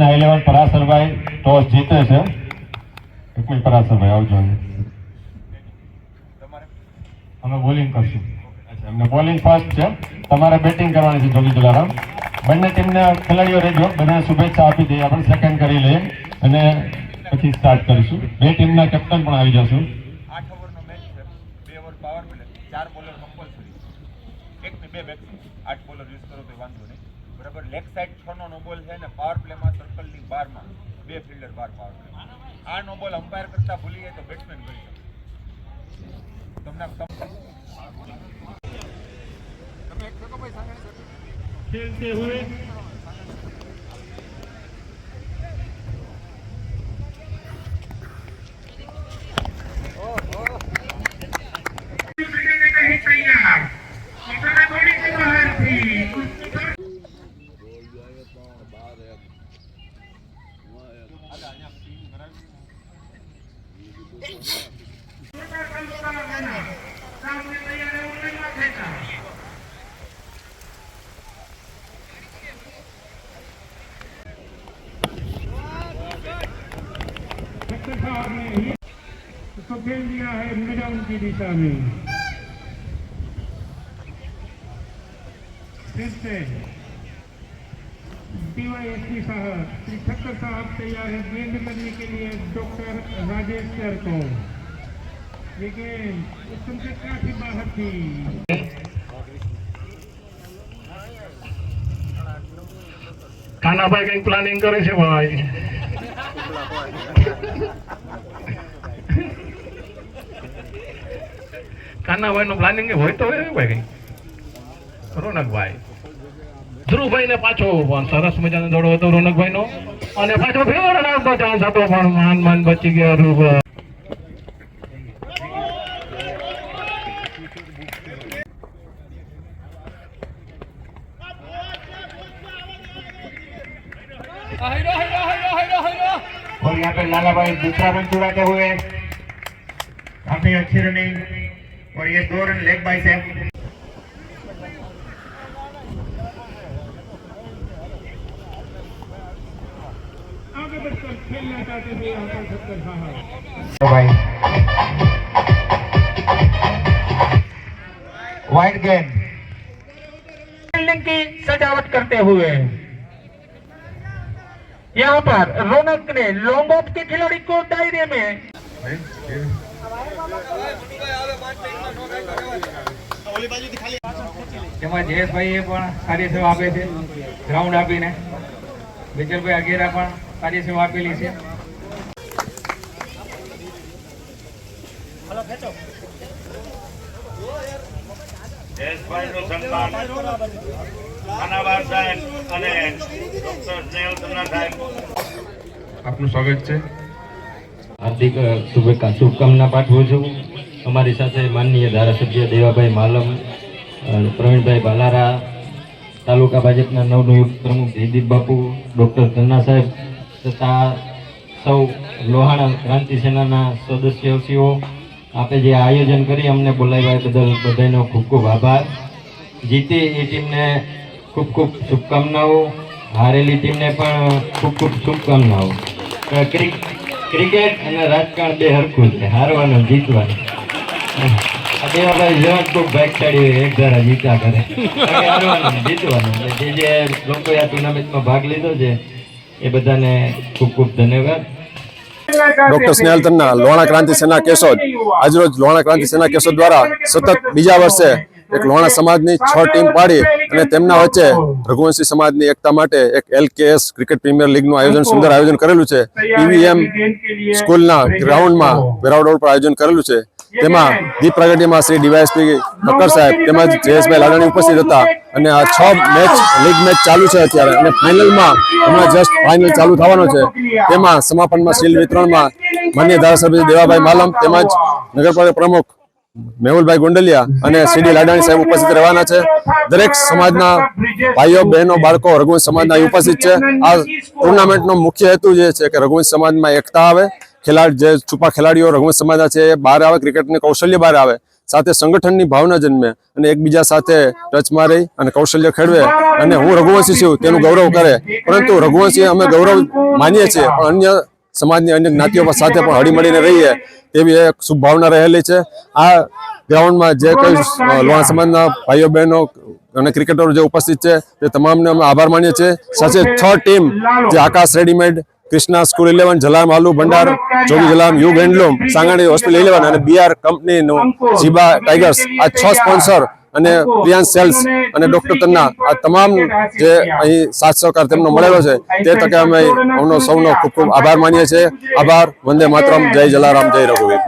Krishna eleven પરાસરભાઈ toss જીતે છે. એક મિનિટ પરાસરભાઈ આવજો અમે બોલિંગ કરશું. એમને બોલિંગ ફર્સ્ટ છે. તમારે બેટિંગ કરવાની છે જોગી જલારામ બંને ટીમના ખેલાડીઓ રહેજો. બધાને શુભેચ્છા આપી દઈએ. આપણે સેકન્ડ કરી લઈએ અને પછી સ્ટાર્ટ કરીશું. બે ટીમના કેપ્ટન પણ આવી જશું. આઠ બે ઓવર પાવર ચાર બોલર કમ્પલસરી આઠ બોલર યુઝ કરો, તો વાંધો નહીં. બરાબર? લેગ સાઈડ છ નો નોબોલ છે અને પાવર પ્લેમાં સર્કલની બારમાં બે ફિલ્ડર બાર પાવર પ્લે આ નોબોલ અમ્પાયર કરતા ભૂલી જાય તો બેટ્સમેન કરી શકે તમને તમે તમે એક उसको खेल दिया है मिडाउन की दिशा में फिर से डीवाईएसपी साहब श्री ठक्कर साहब तैयार है गेंद करने के लिए डॉक्टर राजेश सर को ये गेंद उस समय से काफी बाहर थी કાનાભાઈ કઈક પ્લાનિંગ કરે છે ભાઈ કાનાભાઈ નું પ્લાનિંગ હોય તો હોય ને ભાઈ કઈ રોનકભાઈ ધ્રુવભાઈ ને પાછો પણ સરસ મજાનો દડો હતો રોનકભાઈ નો અને પાછો ફેર નાખતો ચાન્સ હતો પણ માન માન બચી ગયા ધ્રુવભાઈ और यहाँ पे लाला भाई दूसरा रन चुराते हुए काफी अच्छी रनिंग और ये दो रन लेग बाई से वाइड गेंद बिल्डिंग की सजावट करते हुए यहाँ पर रौनक ने लॉन्ग ऑफ के खिलाड़ी को दायरे में તેમાં જયેશભાઈએ પણ સારી સેવા આપે છે ગ્રાઉન્ડ આપીને વિજલભાઈ અગેરા પણ સારી સેવા આપેલી છે. જયેશભાઈનું સન્માન ખાનાબાર સાહેબ અને ડોક્ટર સ્નેહલ તન્ના સાહેબ. આપનું સ્વાગત છે. હાર્દિક શુભેચ્છા શુભકામના પાઠવું છું. અમારી સાથે માનનીય ધારાસભ્ય દેવાભાઈ માલમ પ્રવીણભાઈ બાલારા તાલુકા ભાજપના નવનિયુક્ત પ્રમુખ જયદીપ બાપુ ડૉક્ટર તન્ના સાહેબ તથા સૌ લોહાણા ક્રાંતિ સેનાના સદસ્યશ્રીઓ, આપે જે આયોજન કરી અમને બોલાવ્યા બદલ બધાનો ખૂબ ખૂબ આભાર. જીતી એ ટીમને ખૂબ ખૂબ શુભકામનાઓ. હારેલી ટીમને પણ ખૂબ ખૂબ શુભકામનાઓ. ક્રિકેટ અને રાજકારણ બે હરખું છે, હારવાનું, જીતવાનું. દેવાભાઈ જરાક ખૂબ ભાગશાળી એક ધારા જીતા કરે. હારવાનું જીતવાનું. જે જે લોકોએ આ ટુર્નામેન્ટમાં ભાગ લીધો છે એ બધાને ખૂબ ખૂબ ધન્યવાદ. ડોક્ટર સ્નેહલ તન્ના લોહાણા ક્રાંતિ સેના કેશોદ આજરોજ લોહાણા ક્રાંતિ સેના કેશોદ દ્વારા સતત બીજા વર્ષે એક લોહાણા સમાજની છ ટીમ પાડી અને તેમના વચ્ચે રઘુવંશી સમાજની એકતા માટે એક એલકેએસ ક્રિકેટ પ્રીમિયર લીગનું આયોજન સુંદર આયોજન કરેલું છે. પીવીએમ સ્કૂલના ગ્રાઉન્ડમાં વેરાવડ પર આયોજન કરેલું છે. તેમાં દીપ પ્રગટ્યમાં શ્રી ડીવાયએસપી ઠક્કર સાહેબ તેમજ જયેશભાઈ લાડાણી ઉપસ્થિત હતા અને આ છ મેચ, લીગ મેચ ચાલુ છે અત્યારે અને ફાઇનલમાં હમણાં જસ્ટ ફાઇનલ ચાલુ થવાનો છે. તેમાં સમાપનમાં શીલ વિતરણમાં માન્ય ધારાસભ્ય દેવાભાઈ માલમ તેમજ નગરપાલિકા પ્રમુખ મેહુલભાઈ ગુંડલિયા અને સીડી લાડાણી સાહેબ ઉપસ્થિત રહેવાના છે. દરેક સમાજના ભાઈઓ, બહેનો, બાળકો રઘુવંશ સમાજના ઉપસ્થિત છે. આ ટુર્નામેન્ટનો મુખ્ય હેતુ જે છે કે રઘુવંશ સમાજમાં એકતા આવે ખેલાડી જે છુપા ખેલાડીઓ રઘુવંશ સમાજના છે એ બહાર આવે ક્રિકેટની કૌશલ્ય બહાર આવે સાથે સંગઠનની ભાવના જન્મે અને એકબીજા સાથે ટચ રહી અને કૌશલ્ય ખેડવે અને હું રઘુવંશી છું તેનું ગૌરવ કરે. પરંતુ રઘુવંશી અમે ગૌરવ માનીએ છીએ પણ અન્ય સમાજની અન્ય જ્ઞાતિઓ સાથે પણ હળીમળીને રહીએ તેવી એક શુભભાવના રહેલી છે. આ ગ્રાઉન્ડમાં જે કોઈ અ, સમાજના ભાઈઓ બહેનો અને ક્રિકેટરો જે ઉપસ્થિત છે તે તમામને અમે આભાર માનીએ છીએ. સાથે છ ટીમ જે Akash readymade Krishna school eleven Jalaram Aloo Bhandar, Jogi Jalaram Yug handloom, Sangani hospital eleven અને બીઆર કંપનીનું જીબા ટાઈગર્સ. આ છ સ્પોન્સર અને પ્રિયાંશ સેલ્સ અને ડોક્ટર તન્ના. આ તમામ જે અહીં સાથ સહકાર તેમનો મળેલો છે, તે તકે અમે અમનો સૌનો ખૂબ ખૂબ આભાર માનીએ છીએ. આભાર. વંદે માતરમ. જય જલારામ. જય રઘુવીર.